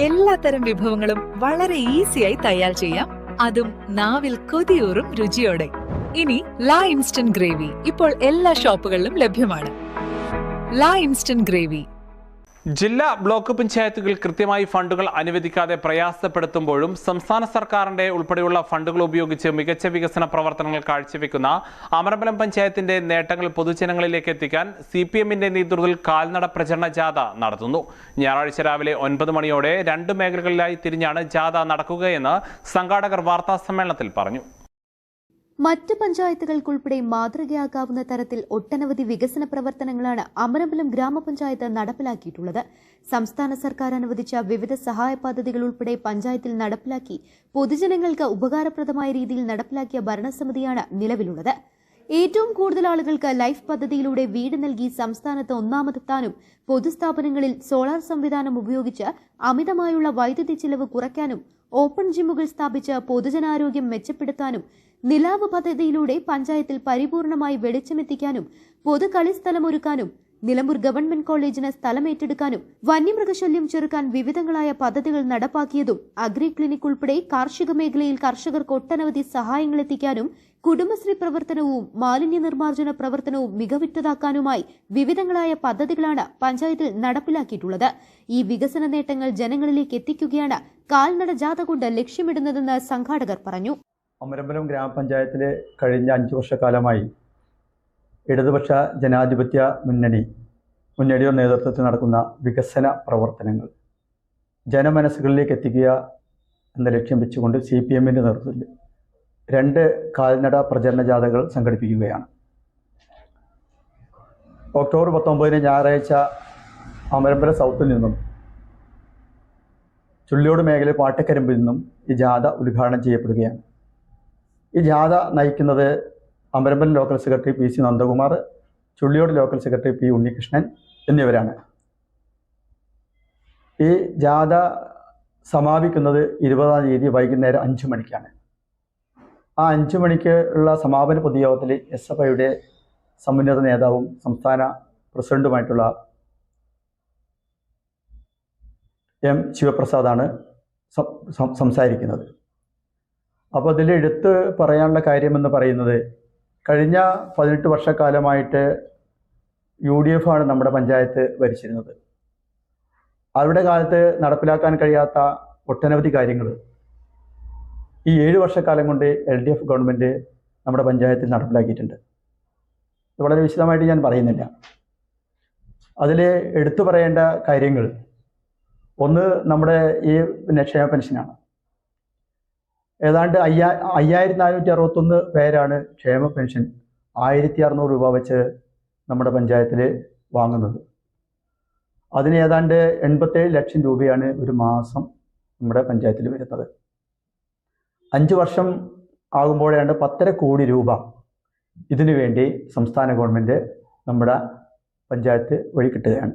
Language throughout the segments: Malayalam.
എല്ലാത്തരം വിഭവങ്ങളും വളരെ ഈസിയായി തയ്യാർ ചെയ്യാം. അതും നാവിൽ കൊതിയൂറും രുചിയോടെ. ഇനി ലാ ഇൻസ്റ്റന്റ് ഗ്രേവി ഇപ്പോൾ എല്ലാ ഷോപ്പുകളിലും ലഭ്യമാണ്. ലാ ഇൻസ്റ്റന്റ് ഗ്രേവി ജില്ലാ ബ്ലോക്ക് പഞ്ചായത്തുകൾ കൃത്യമായി ഫണ്ടുകൾ അനുവദിക്കാതെ പ്രയാസപ്പെടുത്തുമ്പോഴും സംസ്ഥാന സർക്കാരിന്റെ ഉൾപ്പെടെയുള്ള ഫണ്ടുകൾ ഉപയോഗിച്ച് മികച്ച വികസന പ്രവർത്തനങ്ങൾ കാഴ്ചവെക്കുന്ന അമരമ്പലം പഞ്ചായത്തിന്റെ നേട്ടങ്ങൾ പൊതുജനങ്ങളിലേക്ക് എത്തിക്കാൻ സി പി എമ്മിന്റെ നേതൃത്വത്തിൽ കാൽനട പ്രചരണ ജാഥ നടത്തുന്നു. ഞായറാഴ്ച രാവിലെ ഒൻപത് മണിയോടെ രണ്ട് മേഖലകളിലായി തിരിഞ്ഞാണ് ജാഥ നടക്കുകയെന്ന് സംഘാടകർ വാർത്താ സമ്മേളനത്തിൽ പറഞ്ഞു. മറ്റ് പഞ്ചായത്തുകൾക്കുൾപ്പെടെ മാതൃകയാക്കാവുന്ന തരത്തിൽ ഒട്ടനവധി വികസന പ്രവർത്തനങ്ങളാണ് അമരമ്പലം ഗ്രാമപഞ്ചായത്ത് നടപ്പിലാക്കിയിട്ടുള്ളത്. സംസ്ഥാന സർക്കാർ അനുവദിച്ച വിവിധ സഹായ പദ്ധതികൾ ഉൾപ്പെടെ പഞ്ചായത്തിൽ നടപ്പിലാക്കി പൊതുജനങ്ങൾക്ക് ഉപകാരപ്രദമായ രീതിയിൽ നടപ്പിലാക്കിയ ഭരണസമിതിയാണ് നിലവിലുള്ളത്. ഏറ്റവും കൂടുതൽ ആളുകൾക്ക് ലൈഫ് പദ്ധതിയിലൂടെ വീട് നൽകി സംസ്ഥാനത്ത് ഒന്നാമതെത്താനും പൊതുസ്ഥാപനങ്ങളിൽ സോളാർ സംവിധാനം ഉപയോഗിച്ച് അമിതമായുള്ള വൈദ്യുതി ചിലവ് കുറയ്ക്കാനും ഓപ്പൺ ജിമ്മുകൾ സ്ഥാപിച്ച് പൊതുജനാരോഗ്യം മെച്ചപ്പെടുത്താനും നിലാവ് പദ്ധതിയിലൂടെ പഞ്ചായത്തിൽ പരിപൂർണമായി വെളിച്ചമെത്തിക്കാനും പൊതു കളിസ്ഥലമൊരുക്കാനും നിലമ്പൂർ ഗവൺമെന്റ് കോളേജിന് സ്ഥലം ഏറ്റെടുക്കാനും വന്യമൃഗശല്യം ചെറുക്കാൻ വിവിധങ്ങളായ പദ്ധതികൾ നടപ്പാക്കിയതും അഗ്രി ക്ലിനിക് ഉൾപ്പെടെ കാർഷിക മേഖലയിൽ കർഷകർക്ക് ഒട്ടനവധി സഹായങ്ങൾ എത്തിക്കാനും കുടുംബശ്രീ പ്രവർത്തനവും മാലിന്യ നിർമ്മാർജന പ്രവർത്തനവും മികവിറ്റതാക്കാനുമായി വിവിധങ്ങളായ പദ്ധതികളാണ് പഞ്ചായത്തിൽ നടപ്പിലാക്കിയിട്ടുള്ളത്. ഈ വികസന നേട്ടങ്ങൾ ജനങ്ങളിലേക്ക് എത്തിക്കുകയാണ് കാൽനട ജാഥ കൊണ്ട് ലക്ഷ്യമിടുന്നതെന്ന് സംഘാടകർ പറഞ്ഞു. അമരമ്പലം ഗ്രാമപഞ്ചായത്തിലെ കഴിഞ്ഞ അഞ്ച് വർഷക്കാലമായി ഇടതുപക്ഷ ജനാധിപത്യ മുന്നണി മുന്നണിയുടെ നേതൃത്വത്തിൽ നടക്കുന്ന വികസന പ്രവർത്തനങ്ങൾ ജനമനസ്സുകളിലേക്ക് എത്തിക്കുക എന്ന ലക്ഷ്യം വെച്ചുകൊണ്ട് സി പി എമ്മിന്റെ നേതൃത്വത്തിൽ രണ്ട് കാൽനട പ്രചരണ ജാഥകൾ സംഘടിപ്പിക്കുകയാണ്. ഒക്ടോബർ പത്തൊമ്പതിന് ഞായറാഴ്ച അമരമ്പലം സൗത്തിൽ നിന്നും ചുള്ളിയോട് മേഖല പാട്ടക്കരമ്പിൽ നിന്നും ഈ ജാഥ ഉദ്ഘാടനം ചെയ്യപ്പെടുകയാണ്. ഈ ജാഥ നയിക്കുന്നത് Amarambalam local secretary P C Nandakumar Chulliyode local secretary P Unnikrishnan എന്നിവരാണ്. ഈ ജാഥ സമാപിക്കുന്നത് ഇരുപതാം തീയതി വൈകുന്നേരം അഞ്ച് മണിക്കാണ്. ആ അഞ്ച് മണിക്ക് ഉള്ള സമാപന പൊതുയോഗത്തിൽ എസ് എഫ് ഐയുടെ സമുന്നത നേതാവും സംസ്ഥാന പ്രസിഡന്റുമായിട്ടുള്ള എം ശിവപ്രസാദാണ് സംസാരിക്കുന്നത്. അപ്പോൾ അതിൽ എടുത്ത് പറയാനുള്ള കാര്യമെന്ന് പറയുന്നത് കഴിഞ്ഞ പതിനെട്ട് വർഷക്കാലമായിട്ട് യു ഡി എഫ് ആണ് നമ്മുടെ പഞ്ചായത്ത് ഭരിച്ചിരുന്നത്. അവരുടെ കാലത്ത് നടപ്പിലാക്കാൻ കഴിയാത്ത ഒട്ടനവധി കാര്യങ്ങൾ. ഈ ഏഴ് വർഷക്കാലം കൊണ്ട് എൽ ഡി എഫ് ഗവൺമെന്റ് നമ്മുടെ പഞ്ചായത്തിൽ നടപ്പിലാക്കിയിട്ടുണ്ട്. ഇത് വളരെ വിശദമായിട്ട് ഞാൻ പറയുന്നില്ല. അതിൽ എടുത്തു പറയേണ്ട കാര്യങ്ങൾ. ഒന്ന് നമ്മുടെ ഈ പിന്നെ ക്ഷേമ പെൻഷനാണ്. ഏതാണ്ട് അയ്യാ അയ്യായിരത്തി നാനൂറ്റി അറുപത്തൊന്ന് പേരാണ് ക്ഷേമ പെൻഷൻ ആയിരത്തി അറുന്നൂറ് രൂപ വെച്ച് നമ്മുടെ പഞ്ചായത്തിൽ വാങ്ങുന്നത്. അതിന് ഏതാണ്ട് എൺപത്തേഴ് ലക്ഷം രൂപയാണ് ഒരു മാസം നമ്മുടെ പഞ്ചായത്തിൽ വരുന്നത്. അഞ്ച് വർഷം ആകുമ്പോഴേണ്ട് പത്തര കോടി രൂപ ഇതിനു വേണ്ടി സംസ്ഥാന ഗവൺമെന്റ് നമ്മുടെ പഞ്ചായത്ത് വഴി കിട്ടുകയാണ്.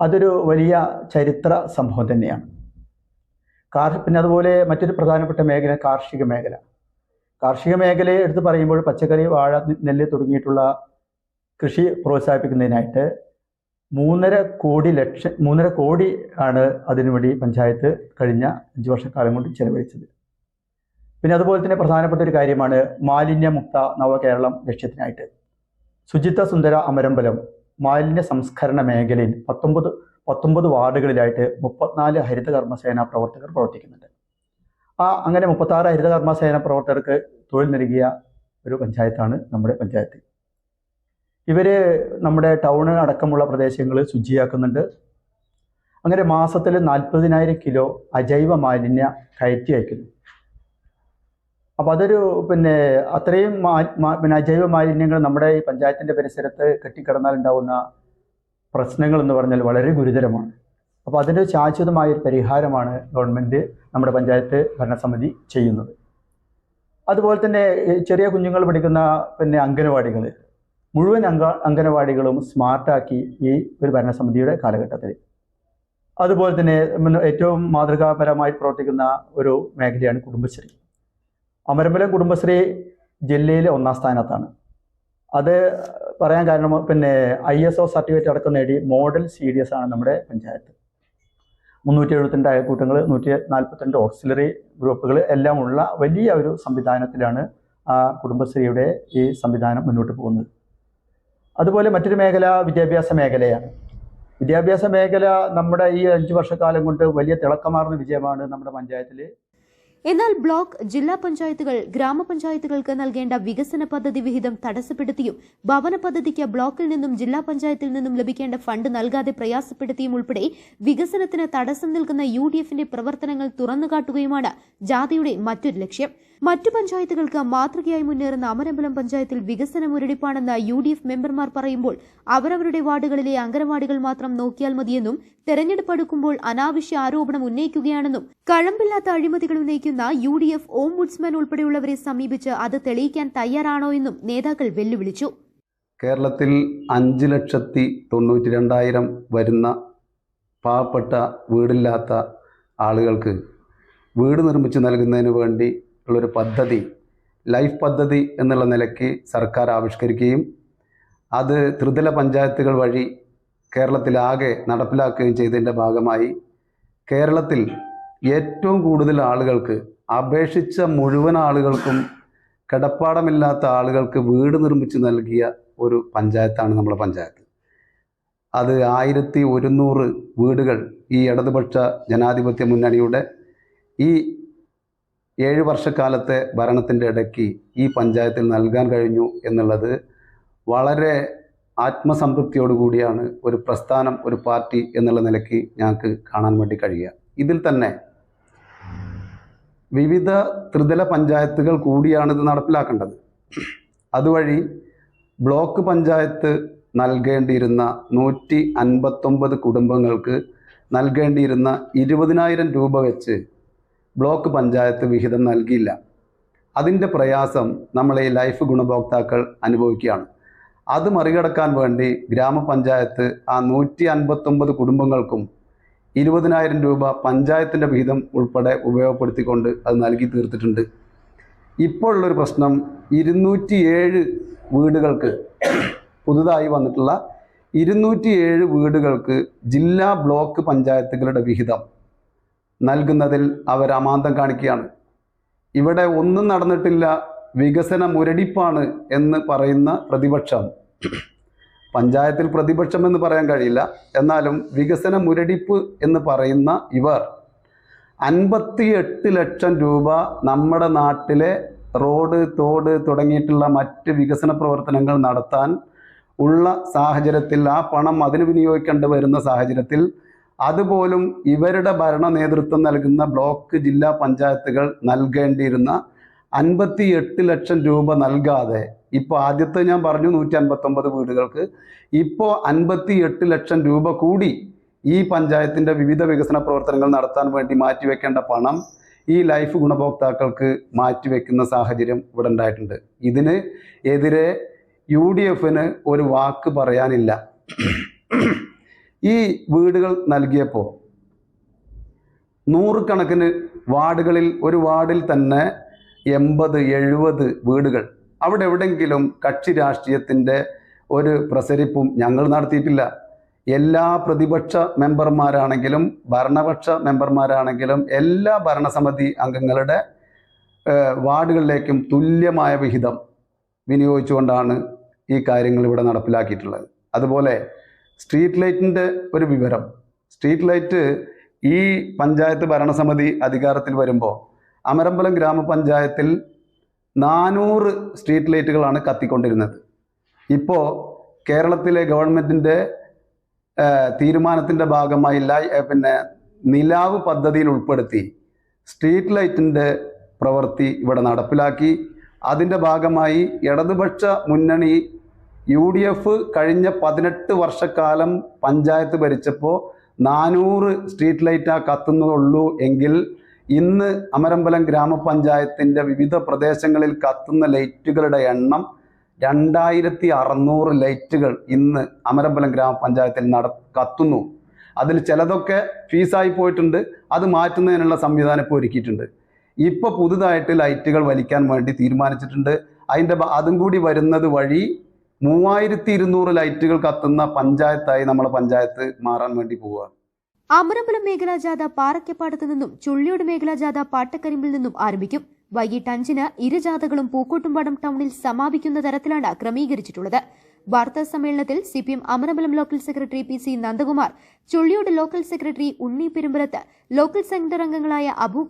അതൊരു വലിയ ചരിത്ര സംഭവം തന്നെയാണ്. കാർ പിന്നെ അതുപോലെ മറ്റൊരു പ്രധാനപ്പെട്ട മേഖല കാർഷിക മേഖല. കാർഷിക മേഖലയെ എടുത്ത് പറയുമ്പോൾ പച്ചക്കറി വാഴ നെല്ല് തുടങ്ങിയിട്ടുള്ള കൃഷി പ്രോത്സാഹിപ്പിക്കുന്നതിനായിട്ട് മൂന്നര കോടി ലക്ഷം മൂന്നര കോടി ആണ് അതിനുവേണ്ടി പഞ്ചായത്ത് കഴിഞ്ഞ അഞ്ച് വർഷക്കാലം കൊണ്ട് ചെലവഴിച്ചത്. പിന്നെ അതുപോലെ തന്നെ പ്രധാനപ്പെട്ട ഒരു കാര്യമാണ് മാലിന്യമുക്ത നവകേരളം ലക്ഷ്യത്തിനായിട്ട്. ശുചിത്വ സുന്ദര അമരമ്പലം മാലിന്യ സംസ്കരണ മേഖലയിൽ പത്തൊമ്പത് പത്തൊമ്പത് വാർഡുകളിലായിട്ട് മുപ്പത്തിനാല് ഹരിത കർമ്മസേന പ്രവർത്തകർ പ്രവർത്തിക്കുന്നുണ്ട്. ആ അങ്ങനെ മുപ്പത്താറ് ഹരിത കർമ്മസേന പ്രവർത്തകർക്ക് തൊഴിൽ നൽകിയ ഒരു പഞ്ചായത്താണ് നമ്മുടെ പഞ്ചായത്ത്. ഇവർ നമ്മുടെ ടൗൺ അടക്കമുള്ള പ്രദേശങ്ങൾ ശുചിയാക്കുന്നുണ്ട്. അങ്ങനെ മാസത്തിൽ നാൽപ്പതിനായിരം കിലോ അജൈവ മാലിന്യ കയറ്റി അയക്കുന്നു. അപ്പം അതൊരു പിന്നെ അത്രയും പിന്നെ അജൈവ മാലിന്യങ്ങൾ നമ്മുടെ ഈ പഞ്ചായത്തിന്റെ പരിസരത്ത് കെട്ടിക്കിടന്നാൽ ഉണ്ടാവുന്ന പ്രശ്നങ്ങൾ എന്ന് പറഞ്ഞാൽ വളരെ ഗുരുതരമാണ്. അപ്പോൾ അതിന്റെ ശാശ്വതമായ പരിഹാരമാണ് ഗവൺമെന്റ് നമ്മുടെ പഞ്ചായത്ത് ഭരണസമിതി ചെയ്യുന്നത്. അതുപോലെ തന്നെ ചെറിയ കുഞ്ഞുങ്ങൾ പഠിക്കുന്ന പിന്നെ അംഗനവാടികൾ മുഴുവൻ അംഗ അംഗനവാടികളും സ്മാർട്ടാക്കി ഈ ഒരു ഭരണസമിതിയുടെ കാലഘട്ടത്തിൽ. അതുപോലെ തന്നെ ഏറ്റവും മാതൃകാപരമായി പ്രവർത്തിക്കുന്ന ഒരു മേഖലയാണ് കുടുംബശ്രീ. അമരമ്പലം കുടുംബശ്രീ ജില്ലയിലെ ഒന്നാം സ്ഥാനത്താണ്. അത് പറയാൻ കാരണം പിന്നെ ഐ എസ് ഒ സർട്ടിഫിക്കറ്റ് അടക്കം നേടി മോഡൽ സി ഡി എസ് ആണ് നമ്മുടെ പഞ്ചായത്ത്. മുന്നൂറ്റി എഴുപത്തിരണ്ട് അയൽക്കൂട്ടങ്ങൾ നൂറ്റി നാൽപ്പത്തിരണ്ട് ഓക്സിലറി ഗ്രൂപ്പുകൾ എല്ലാം ഉള്ള വലിയ ഒരു സംവിധാനത്തിലാണ് ആ കുടുംബശ്രീയുടെ ഈ സംവിധാനം മുന്നോട്ട് പോകുന്നത്. അതുപോലെ മറ്റൊരു മേഖല വിദ്യാഭ്യാസ മേഖലയാണ്. വിദ്യാഭ്യാസ മേഖല നമ്മുടെ ഈ അഞ്ച് വർഷക്കാലം കൊണ്ട് വലിയ തിളക്കമാർന്ന വിജയമാണ് നമ്മുടെ പഞ്ചായത്തിൽ എന്നാൽ ബ്ലോക്ക് ജില്ലാ പഞ്ചായത്തുകൾ ഗ്രാമപഞ്ചായത്തുകൾക്ക് നൽകേണ്ട വികസന പദ്ധതി വിഹിതം തടസ്സപ്പെടുത്തിയും ഭവന പദ്ധതിക്ക് ബ്ലോക്കിൽ നിന്നും ജില്ലാ പഞ്ചായത്തിൽ നിന്നും ലഭിക്കേണ്ട ഫണ്ട് നൽകാതെ പ്രയാസപ്പെടുത്തിയും ഉൾപ്പെടെ വികസനത്തിന് തടസ്സം നിൽക്കുന്ന യു പ്രവർത്തനങ്ങൾ തുറന്നുകാട്ടുകയുമാണ് ജാഥയുടെ മറ്റൊരു ലക്ഷ്യം. മറ്റു പഞ്ചായത്തുകൾക്ക് മാതൃകയായി മുന്നേറുന്ന അമരമ്പലം പഞ്ചായത്തിൽ വികസന മുരടിപ്പാണെന്ന് യു ഡി എഫ് മെമ്പർമാർ പറയുമ്പോൾ അവരവരുടെ വാർഡുകളിലെ അംഗനവാടികൾ മാത്രം നോക്കിയാൽ മതിയെന്നും തെരഞ്ഞെടുപ്പ് അടുക്കുമ്പോൾ അനാവശ്യ ആരോപണം ഉന്നയിക്കുകയാണെന്നും കഴമ്പില്ലാത്ത അഴിമതികൾ ഉന്നയിക്കുന്ന യു ഡി എഫ് ഓംബുഡ്സ്മാൻ ഉൾപ്പെടെയുള്ളവരെ സമീപിച്ച് അത് തെളിയിക്കാൻ തയ്യാറാണോ എന്നും നേതാക്കൾ വെല്ലുവിളിച്ചു. കേരളത്തിൽ അഞ്ച് ലക്ഷത്തി തൊണ്ണൂറ്റി രണ്ടായിരം വരുന്ന പാവപ്പെട്ട വീടില്ലാത്ത ആളുകൾക്ക് വീട് നിർമ്മിച്ച് നൽകുന്നതിന് വേണ്ടി ഉള്ളൊരു പദ്ധതി ലൈഫ് പദ്ധതി എന്നുള്ള നിലയ്ക്ക് സർക്കാർ ആവിഷ്കരിക്കുകയും അത് ത്രിതല പഞ്ചായത്തുകൾ വഴി കേരളത്തിലാകെ നടപ്പിലാക്കുകയും ചെയ്തതിന്റെ ഭാഗമായി കേരളത്തിൽ ഏറ്റവും കൂടുതൽ ആളുകൾക്ക് അപേക്ഷിച്ച മുഴുവൻ ആളുകൾക്കും കിടപ്പാടമില്ലാത്ത ആളുകൾക്ക് വീട് നിർമ്മിച്ച് നൽകിയ ഒരു പഞ്ചായത്താണ് നമ്മുടെ പഞ്ചായത്ത്. അത് ആയിരത്തി ഒരുന്നൂറ് വീടുകൾ ഈ ഇടതുപക്ഷ ജനാധിപത്യ മുന്നണിയുടെ ഈ ഏഴ് വർഷക്കാലത്തെ ഭരണത്തിന്റെ ഇടയ്ക്ക് ഈ പഞ്ചായത്തിൽ നൽകാൻ കഴിഞ്ഞു എന്നുള്ളത് വളരെ ആത്മസംതൃപ്തിയോടുകൂടിയാണ് ഒരു പ്രസ്ഥാനം ഒരു പാർട്ടി എന്നുള്ള നിലയ്ക്ക് ഞങ്ങൾക്ക് കാണാൻ വേണ്ടി കഴിയുക. ഇതിൽ തന്നെ വിവിധ ത്രിതല പഞ്ചായത്തുകൾ കൂടിയാണ് ഇത് നടപ്പിലാക്കേണ്ടത്. അതുവഴി ബ്ലോക്ക് പഞ്ചായത്ത് നൽകേണ്ടിയിരുന്ന നൂറ്റി അൻപത്തൊമ്പത് കുടുംബങ്ങൾക്ക് നൽകേണ്ടിയിരുന്ന ഇരുപതിനായിരം രൂപ വെച്ച് ബ്ലോക്ക് പഞ്ചായത്ത് വിഹിതം നൽകിയില്ല. അതിന്റെ പ്രയാസം നമ്മളെ ലൈഫ് ഗുണഭോക്താക്കൾ അനുഭവിക്കുകയാണ്. അത് മറികടക്കാൻ വേണ്ടി ഗ്രാമപഞ്ചായത്ത് ആ നൂറ്റി അൻപത്തൊമ്പത് കുടുംബങ്ങൾക്കും ഇരുപതിനായിരം രൂപ പഞ്ചായത്തിന്റെ വിഹിതം ഉൾപ്പെടെ ഉപയോഗപ്പെടുത്തിക്കൊണ്ട് അത് നൽകി തീർത്തിട്ടുണ്ട്. ഇപ്പോഴുള്ളൊരു പ്രശ്നം പ്രശ്നം ഇരുന്നൂറ്റിയേഴ് വീടുകൾക്ക് പുതുതായി വന്നിട്ടുള്ള ഇരുന്നൂറ്റിയേഴ് വീടുകൾക്ക് ജില്ലാ ബ്ലോക്ക് പഞ്ചായത്തുകളുടെ വിഹിതം നൽകുന്നതിൽ അവർ അമാന്തം കാണിക്കുകയാണ്. ഇവിടെ ഒന്നും നടന്നിട്ടില്ല വികസന മുരടിപ്പാണ് എന്ന് പറയുന്ന പ്രതിപക്ഷം. പഞ്ചായത്തിൽ പ്രതിപക്ഷം എന്ന് പറയാൻ കഴിയില്ല. എന്നാലും വികസന മുരടിപ്പ് എന്ന് പറയുന്ന ഇവർ അൻപത്തി എട്ട് ലക്ഷം രൂപ നമ്മുടെ നാട്ടിലെ റോഡ് തോട് തുടങ്ങിയിട്ടുള്ള മറ്റ് വികസന പ്രവർത്തനങ്ങൾ നടത്താൻ ഉള്ള സാഹചര്യത്തിൽ ആ പണം അതിന് വിനിയോഗിക്കേണ്ടി വരുന്ന സാഹചര്യത്തിൽ അതുപോലും ഇവരുടെ ഭരണ നേതൃത്വം നൽകുന്ന ബ്ലോക്ക് ജില്ലാ പഞ്ചായത്തുകൾ നൽകേണ്ടിയിരുന്ന അൻപത്തി എട്ട് ലക്ഷം രൂപ നൽകാതെ ഇപ്പോൾ ആദ്യത്തെ ഞാൻ പറഞ്ഞു നൂറ്റി അൻപത്തൊമ്പത് വീടുകൾക്ക് ഇപ്പോൾ അൻപത്തി എട്ട് ലക്ഷം രൂപ കൂടി ഈ പഞ്ചായത്തിന്റെ വിവിധ വികസന പ്രവർത്തനങ്ങൾ നടത്താൻ വേണ്ടി മാറ്റിവെക്കേണ്ട പണം ഈ ലൈഫ് ഗുണഭോക്താക്കൾക്ക് മാറ്റിവെക്കുന്ന സാഹചര്യം ഇവിടെ ഉണ്ടായിട്ടുണ്ട്. ഇതിന് എതിരെ യു ഡി എഫിന് ഒരു വാക്ക് പറയാനില്ല. ഈ വീടുകൾ നൽകിയപ്പോൾ നൂറുകണക്കിന് വാർഡുകളിൽ ഒരു വാർഡിൽ തന്നെ എൺപത് എഴുപത് വീടുകൾ. അവിടെ എവിടെയെങ്കിലും കക്ഷി രാഷ്ട്രീയത്തിന്റെ ഒരു പ്രസരിപ്പും ഞങ്ങൾ നടത്തിയിട്ടില്ല. എല്ലാ പ്രതിപക്ഷ മെമ്പർമാരാണെങ്കിലും ഭരണപക്ഷ മെമ്പർമാരാണെങ്കിലും എല്ലാ ഭരണസമിതി അംഗങ്ങളുടെ വാർഡുകളിലേക്കും തുല്യമായ വിഹിതം വിനിയോഗിച്ചുകൊണ്ടാണ് ഈ കാര്യങ്ങൾ ഇവിടെ നടപ്പിലാക്കിയിട്ടുള്ളത്. അതുപോലെ സ്ട്രീറ്റ് ലൈറ്റിന്റെ ഒരു വിവരം. സ്ട്രീറ്റ് ലൈറ്റ് ഈ പഞ്ചായത്ത് ഭരണസമിതി അധികാരത്തിൽ വരുമ്പോൾ അമരമ്പലം ഗ്രാമപഞ്ചായത്തിൽ നാനൂറ് സ്ട്രീറ്റ് ലൈറ്റുകളാണ് കത്തിക്കൊണ്ടിരുന്നത്. ഇപ്പോൾ കേരളത്തിലെ ഗവൺമെന്റിന്റെ തീരുമാനത്തിന്റെ ഭാഗമായി പിന്നെ നിലാവ് പദ്ധതിയിൽ ഉൾപ്പെടുത്തി സ്ട്രീറ്റ് ലൈറ്റിന്റെ പ്രവൃത്തി ഇവിടെ നടപ്പിലാക്കി. അതിന്റെ ഭാഗമായി ഇടതുപക്ഷ മുന്നണി യു ഡി എഫ് കഴിഞ്ഞ പതിനെട്ട് വർഷക്കാലം പഞ്ചായത്ത് ഭരിച്ചപ്പോൾ നാനൂറ് സ്ട്രീറ്റ് ലൈറ്റാ കത്തുന്നതുള്ളൂ എങ്കിൽ ഇന്ന് അമരമ്പലം ഗ്രാമപഞ്ചായത്തിന്റെ വിവിധ പ്രദേശങ്ങളിൽ കത്തുന്ന ലൈറ്റുകളുടെ എണ്ണം രണ്ടായിരത്തി അറുന്നൂറ് ലൈറ്റുകൾ ഇന്ന് അമരമ്പലം ഗ്രാമപഞ്ചായത്തിൽ നട കത്തുന്നു. അതിൽ ചിലതൊക്കെ ഫീസായി പോയിട്ടുണ്ട്. അത് മാറ്റുന്നതിനുള്ള സംവിധാനം ഇപ്പോൾ ഒരുക്കിയിട്ടുണ്ട്. ഇപ്പോൾ പുതുതായിട്ട് ലൈറ്റുകൾ വലിക്കാൻ വേണ്ടി തീരുമാനിച്ചിട്ടുണ്ട്. അതിന്റെ അതും കൂടി വരുന്നത് വഴി മൂവായിരത്തി ഇരുന്നൂറ് ലൈറ്റുകൾ കത്തുന്ന പഞ്ചായത്തായി നമ്മളെ പഞ്ചായത്ത് മാറാൻ വേണ്ടി പോവുകയാണ്. അമരമ്പലം മേഖലാ ജാഥ പാറക്കപ്പാടത്ത് നിന്നും ചുള്ളിയോട് മേഖലാ ജാഥ പാട്ടക്കരിമ്പിൽ നിന്നും ആരംഭിക്കും. വൈകിട്ട് അഞ്ചിന് ഇരു ജാഥകളും പൂക്കോട്ടുംപാടം ടൗണിൽ സമാപിക്കുന്ന തരത്തിലാണ് ക്രമീകരിച്ചിട്ടുള്ളത്. വാർത്താ സമ്മേളനത്തിൽ CPM Amarambalam local secretary P C Nandakumar Chulliyode local secretary Unni Perumbalath local centre അംഗങ്ങളായ Abu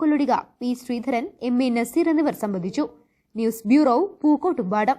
P Sreedharan M A Naseer എന്നിവർ സംബന്ധിച്ചു. News bureau Pookkottumpadam.